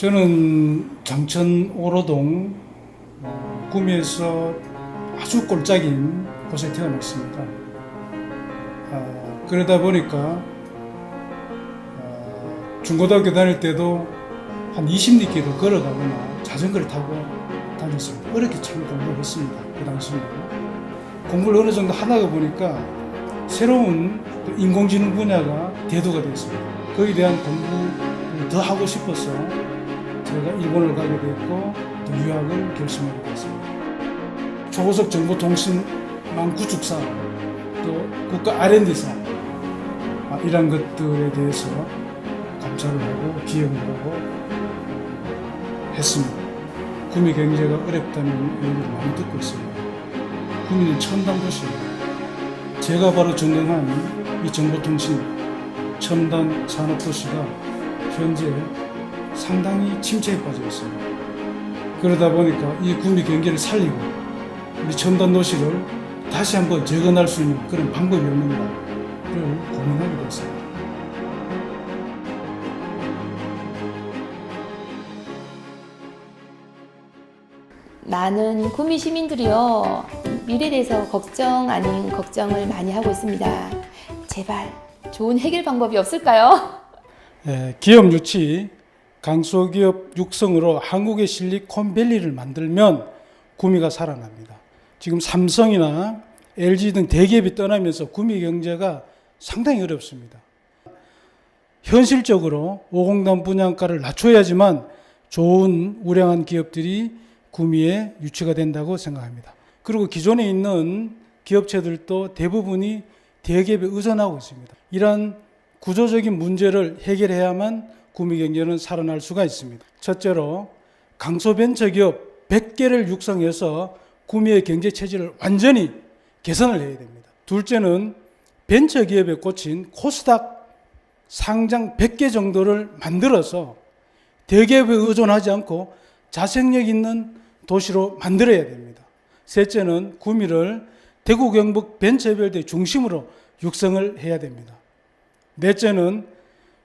저는 장천 오로동 어, 구미에서 아주 꼴짝인 곳에 태어났습니다. 아, 그러다 보니까 아, 중고등학교 다닐 때도 한 20리길을 걸어가거나 자전거를 타고 다녔습니다. 어렵게 참 공부를 했습니다. 그 당시에는. 공부를 어느 정도 하다가 보니까 새로운 또 인공지능 분야가 대두가 됐습니다. 거기에 대한 공부를 더 하고 싶어서 제가 일본을 가게 됐고 또 유학을 결심하게 됐습니다. 초고속 정보통신망 구축사 또 국가 R&D사 아, 이런 것들에 대해서 감찰을 하고 기획을 하고 했습니다. 구미 경제가 어렵다는 얘기를 많이 듣고 있습니다. 구미는 첨단 도시입니다. 제가 바로 전공한 이 정보통신 첨단 산업 도시가 현재 상당히 침체에 빠져 있습니다. 그러다 보니까 이 구미 경제를 살리고 우리 첨단 도시를 다시 한번 재건할 수 있는 그런 방법이 없는가를 고민하게 됐습니다. 많은 구미 시민들이요 미래에 대해서 걱정 아닌 걱정을 많이 하고 있습니다. 제발 좋은 해결 방법이 없을까요? 예, 기업 유치, 강소기업 육성으로 한국의 실리콘밸리를 만들면 구미가 살아납니다. 지금 삼성이나 LG 등 대기업이 떠나면서 구미 경제가 상당히 어렵습니다. 현실적으로 오공단 분양가를 낮춰야지만 좋은 우량한 기업들이 구미에 유치가 된다고 생각합니다. 그리고 기존에 있는 기업체들도 대부분이 대기업에 의존하고 있습니다. 이러한 구조적인 문제를 해결해야만 구미 경제는 살아날 수가 있습니다. 첫째로 강소벤처기업 100개를 육성해서 구미의 경제 체질을 완전히 개선을 해야 됩니다. 둘째는 벤처기업에 꽂힌 코스닥 상장 100개 정도를 만들어서 대기업에 의존하지 않고 자생력 있는 도시로 만들어야 됩니다. 셋째는 구미를 대구 경북 벤처별대 중심으로 육성을 해야 됩니다. 넷째는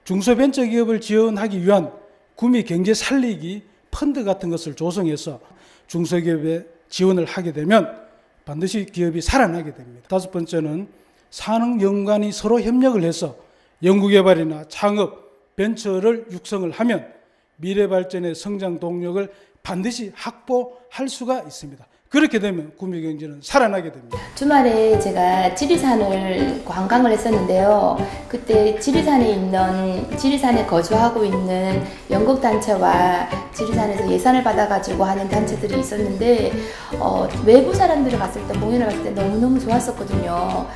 중소벤처기업을 지원하기 위한 구미 경제 살리기 펀드 같은 것을 조성해서 중소기업에 지원을 하게 되면 반드시 기업이 살아나게 됩니다. 다섯 번째는 산업연구관이 서로 협력을 해서 연구개발이나 창업, 벤처를 육성을 하면 미래 발전의 성장 동력을 반드시 확보할 수가 있습니다. 그렇게 되면 구미 경제는 살아나게 됩니다. 주말에 제가 지리산을 관광을 했었는데요. 그때 지리산에 있는 지리산에 거주하고 있는 영국 단체와 지리산에서 예산을 받아가지고 하는 단체들이 있었는데 어, 외부 사람들을 봤을 때 공연을 봤을 때 너무 너무 좋았었거든요.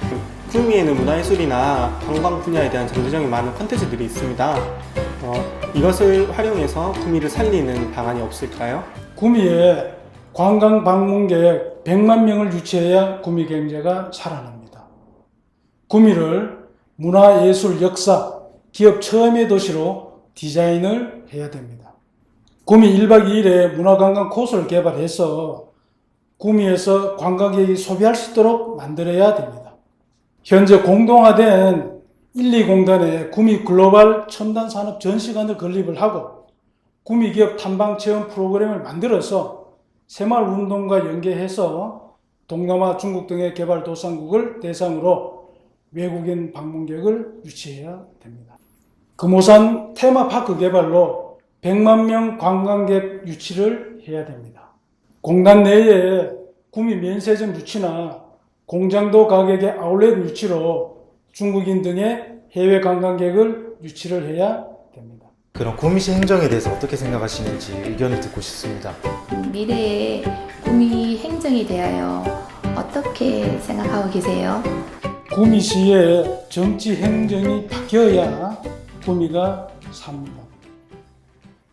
구미에는 문화예술이나 관광 분야에 대한 전체적인 많은 컨텐츠들이 있습니다. 어, 이것을 활용해서 구미를 살리는 방안이 없을까요? 구미에 관광 방문객 100만 명을 유치해야 구미 경제가 살아납니다. 구미를 문화, 예술, 역사, 기업 처음의 도시로 디자인을 해야 됩니다. 구미 1박 2일에 문화관광 코스를 개발해서 구미에서 관광객이 소비할 수 있도록 만들어야 됩니다. 현재 공동화된 1, 2공단에 구미 글로벌 첨단 산업 전시관을 건립을 하고 구미 기업 탐방 체험 프로그램을 만들어서 새마을 운동과 연계해서 동남아, 중국 등의 개발 도상국을 대상으로 외국인 방문객을 유치해야 됩니다. 금호산 테마파크 개발로 100만 명 관광객 유치를 해야 됩니다. 공단 내에 구미 면세점 유치나 공장도 가격의 아울렛 유치로 중국인 등의 해외 관광객을 유치를 해야. 그럼 구미시 행정에 대해서 어떻게 생각하시는지 의견을 듣고 싶습니다. 미래의 구미 행정에 대하여 어떻게 생각하고 계세요? 구미시의 정치 행정이 바뀌어야 구미가 삽니다.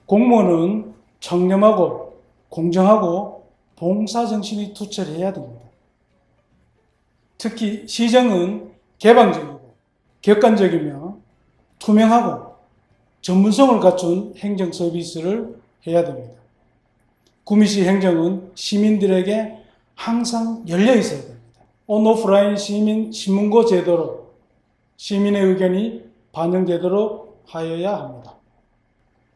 공무원은 청렴하고 공정하고 봉사정신이 투철해야 됩니다. 특히 시정은 개방적이고 객관적이며 투명하고 전문성을 갖춘 행정 서비스를 해야 됩니다. 구미시 행정은 시민들에게 항상 열려 있어야 됩니다. 온오프라인 시민 신문고 제도로 시민의 의견이 반영되도록 하여야 합니다.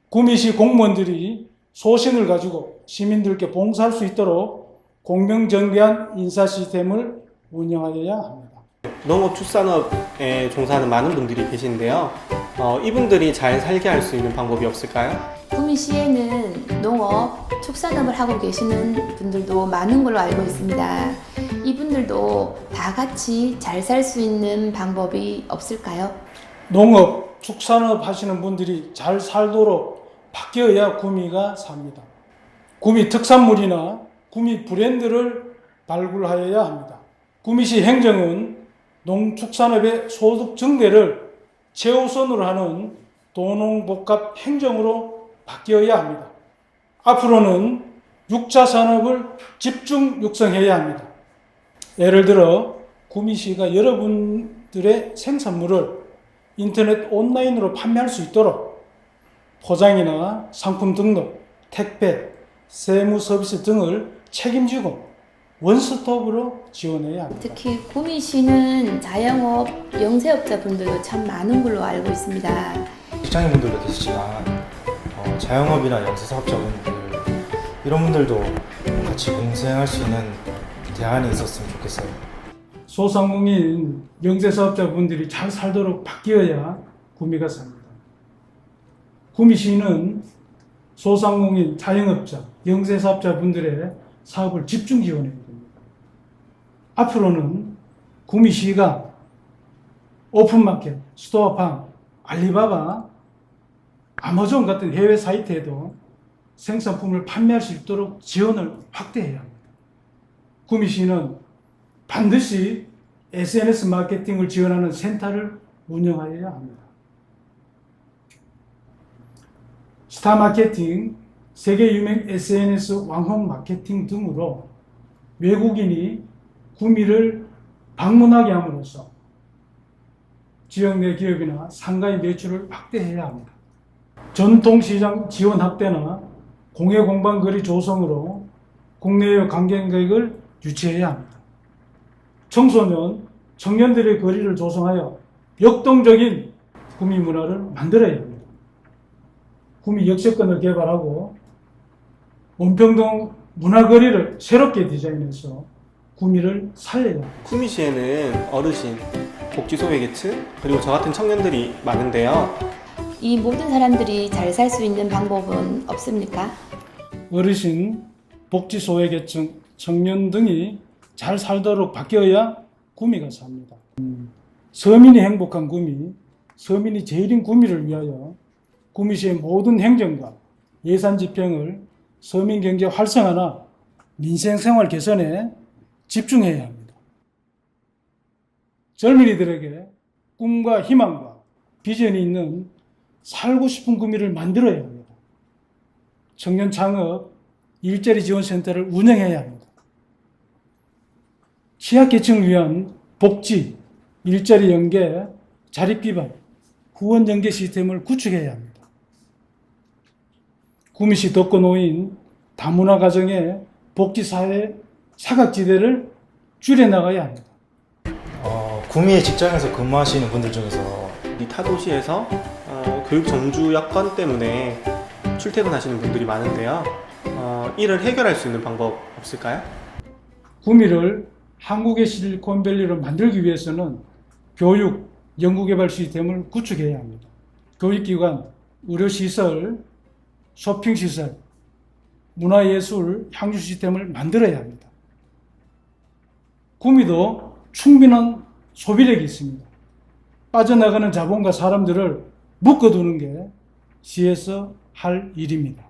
구미시 공무원들이 소신을 가지고 시민들께 봉사할 수 있도록 공명정대한 인사 시스템을 운영하여야 합니다. 농업축산업에 종사하는 많은 분들이 계신데요. 어, 이분들이 잘 살게 할 수 있는 방법이 없을까요? 구미시에는 농업, 축산업을 하고 계시는 분들도 많은 걸로 알고 있습니다. 이분들도 다 같이 잘 살 수 있는 방법이 없을까요? 농업, 축산업 하시는 분들이 잘 살도록 바뀌어야 구미가 삽니다. 구미 특산물이나 구미 브랜드를 발굴하여야 합니다. 구미시 행정은 농축산업의 소득 증대를 최우선으로 하는 도농복합 행정으로 바뀌어야 합니다. 앞으로는 육자 산업을 집중 육성해야 합니다. 예를 들어 구미시가 여러분들의 생산물을 인터넷 온라인으로 판매할 수 있도록 포장이나 상품 등록, 택배, 세무 서비스 등을 책임지고 원스톱으로 지원해야 합니다. 특히 구미시는 자영업, 영세업자분들도 참 많은 걸로 알고 있습니다. 직장인분들도 계시지만 어, 자영업이나 영세사업자분들 이런 분들도 같이 공생할 수 있는 대안이 있었으면 좋겠어요. 소상공인 영세사업자분들이 잘 살도록 바뀌어야 구미가 삽니다. 구미시는 소상공인 자영업자, 영세사업자분들의 사업을 집중 됩니다. 앞으로는 구미시가 오픈마켓, 스토어팜, 알리바바, 아마존 같은 해외 사이트에도 생산품을 판매할 수 있도록 지원을 확대해야 합니다. 구미 시는 반드시 SNS 마케팅을 지원하는 센터를 운영하여야 합니다. 스타 마케팅, 세계 유명 SNS 왕홍 마케팅 등으로 외국인이 구미를 방문하게 함으로써 지역 내 기업이나 상가의 매출을 확대해야 합니다. 전통시장 지원 확대나 공예 공방 거리 조성으로 국내외 관광객을 유치해야 합니다. 청소년, 청년들의 거리를 조성하여 역동적인 구미 문화를 만들어야 합니다. 구미 역세권을 개발하고 원평동 문화거리를 새롭게 디자인해서 구미를 합니다. 구미시에는 어르신, 복지 소외계층, 그리고 저 같은 청년들이 많은데요. 이 모든 사람들이 잘 살 수 있는 방법은 없습니까? 어르신, 복지 소외계층, 청년 등이 잘 살도록 바뀌어야 구미가 삽니다. 음, 서민이 행복한 구미, 서민이 제일인 구미를 위하여 구미시의 모든 행정과 예산 집행을 서민 경제 활성화나 민생 생활 개선에 집중해야 합니다. 젊은이들에게 꿈과 희망과 비전이 있는 살고 싶은 구미를 만들어야 합니다. 청년 창업, 일자리 지원 센터를 운영해야 합니다. 취약계층을 위한 복지, 일자리 연계, 자립 기반, 후원 연계 시스템을 구축해야 합니다. 구미시 덕고 노인 다문화 가정의 복지 사회 사각지대를 줄여나가야 합니다. 어, 구미의 직장에서 근무하시는 분들 중에서 이 타도시에서 어, 교육 정주 여건 때문에 출퇴근하시는 분들이 많은데요. 어, 이를 해결할 수 있는 방법 없을까요? 구미를 한국의 실리콘밸리로 만들기 위해서는 교육, 연구개발 시스템을 구축해야 합니다. 교육기관, 의료시설, 쇼핑시설, 문화예술, 향유 시스템을 만들어야 합니다. 구미도 충분한 소비력이 있습니다. 빠져나가는 자본과 사람들을 묶어두는 게 시에서 할 일입니다.